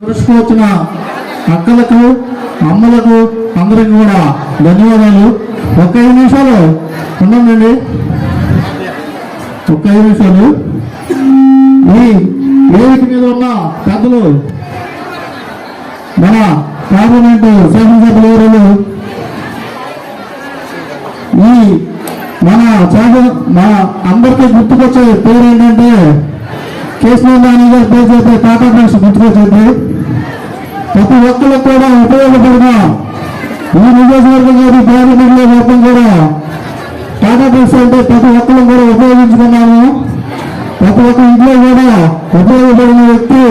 పురుషుకు వచ్చిన అక్కలకు అమ్మలకు అందరికి కూడా ధన్యవాదాలు. ఒక ఐదు నిమిషాలు ఉండండి. ఒక ఐదు నిమిషాలు. ఈ వేదిక మీద ఉన్న పెద్దలు మన పార్లమెంట్ శాసనసభ్యులు ఈ మన శాసన మన అందరికీ గుర్తుకొచ్చే పేరు ఏంటంటే కేశవ నాని గారి టాటా ట్రస్ట్ గుర్తుకొచ్చింది. ప్రతి ఒక్కరికి కూడా ఉపయోగపడిన ఈ నియోజకవర్గం గారి పార్లమెంట్లో మొత్తం కూడా టాటా ట్రస్ట్ అంటే ప్రతి ఒక్కరు కూడా ఉపయోగించుకున్నాము. ప్రతి ఒక్క ఇంట్లో కూడా ఉపయోగపడిన వ్యక్తి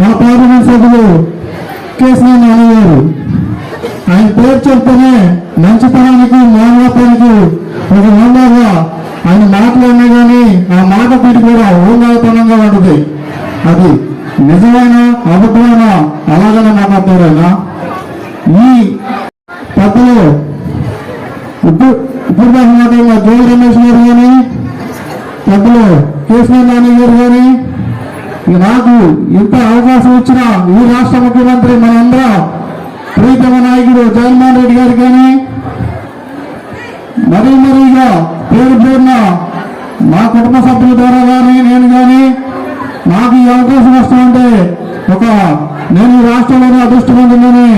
మా పార్లమెంట్ సభ్యులు కేసీఆర్ నాని గారు. ఆయన పేరు చెప్తేనే మంచితనానికి మానవత్వానికి ఒక హోందాగా ఆయన మాటలు కానీ ఆ మాట పీటి కూడా అనుకూలంగా ఉంటుంది అది నిజమైన అబద్ధమైన అలాగనే మాట్లాడతారైనా? ఈ పెద్దలు ఇప్పుడు ఇప్పుడు మాట్లాడిన జోగి రమేష్ గారు కానీ పెద్దలు కేసీఆర్ నాని గారు కానీ నాకు ఇంత అవకాశం ఇచ్చిన ఈ రాష్ట్ర ముఖ్యమంత్రి మనందరం ప్రీతమ నాయకుడు జగన్మోహన్ రెడ్డి గారు కానీ మరీ మరీగా పేరు పేరున మా కుటుంబ సభ్యుల ద్వారా కానీ నేను కానీ నాకు ఈ అవకాశం వస్తుందంటే ఒక నేను ఈ రాష్ట్రంలోనే అదృష్టవంతులని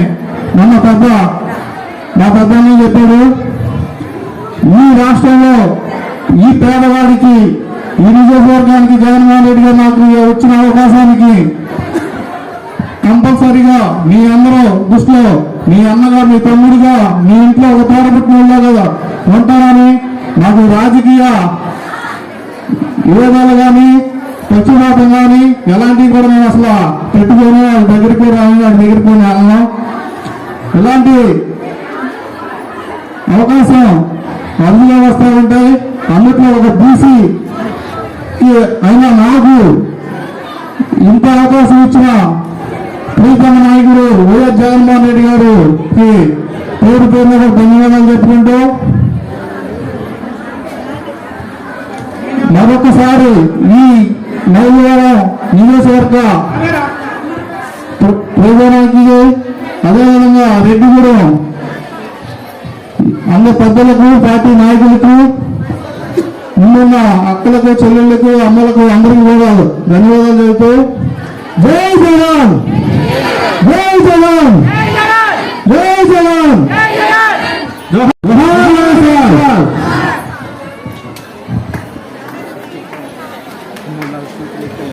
నన్న పెద్ద మా పెద్ద చెప్పాడు? ఈ రాష్ట్రంలో ఈ పేదవాడికి ఈ నియోజకవర్గానికి జగన్మోహన్ రెడ్డి గారు నాకు వచ్చిన అవకాశానికి కంపల్సరిగా మీ అందరూ దృష్టిలో మీ అన్నగా మీ తమ్ముడిగా మీ ఇంట్లో ఒక తోడబుట్టిన కదా ఉంటారని నాకు రాజకీయ విభేదాలు కానీ పక్షపాతం కానీ ఎలాంటివి కూడా మేము అసలు పెట్టుకొని వాళ్ళ దగ్గరికి రాను వాళ్ళ దగ్గరికి పోయి వెళ్ళను ఇలాంటి అవకాశం అందులో వస్తూ ఉంటాయి అందుట్లో ఒక బీసీ అయినా నాకు ఇంత అవకాశం ఇచ్చిన ప్రీతమ నాయకుడు వైఎస్ జగన్మోహన్ రెడ్డి గారు పేరు పేరు మీద ధన్యవాదాలు చెప్పుకుంటూ మరొకసారి ఈ నవీవరం నియోజకవర్గ ప్ర- అదేవిధంగా రెడ్డిగూడెం అందరి పెద్దలకు పార్టీ నాయకులకు ముందున్న అక్కలకు చెల్లెళ్ళకు అమ్మలకు అందరికీ కూడా ధన్యవాదాలు చెబుతూ జై జగన్ జై జగన్